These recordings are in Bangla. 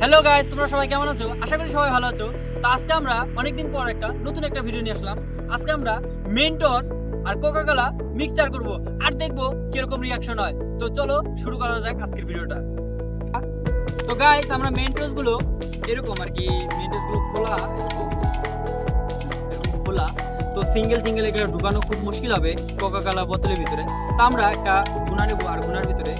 হ্যালো গাইস তোমরা সবাই কেমন আছো? আশা করি সবাই ভালো আছো। তো আজকে আমরা অনেকদিন পর একটা নতুন একটা ভিডিও নিয়ে আসলাম। আজকে আমরা মেন্টস আর কোকা কোলা মিক্সচার করব আর দেখব কীরকম রিয়াকশন হয়। তো চলো শুরু করা যাক আজকের ভিডিওটা তো গাইস আমরা মেন্টসগুলো এরকম আর কি মেন্টসগুলো খোলা খোলা। তো সিঙ্গেল সিঙ্গেল এগুলো ঢুকানো খুব মুশকিল হবে কোকা কোলা বোতলের ভিতরে। তো আমরা একটা গুনা নেব আর গুনার ভিতরে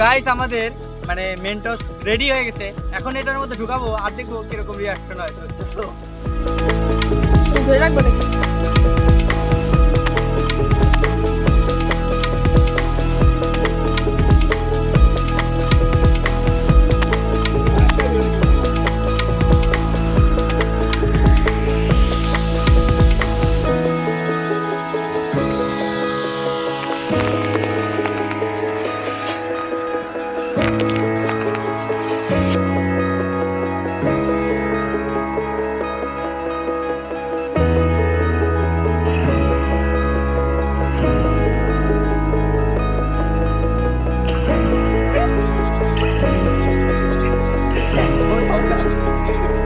গাইস আমাদের মানে মেন্টস রেডি হয়ে গেছে। এখন এটার মধ্যে ঢুকাবো আর দেখব কীরকম রিয়াকশন হয়। তো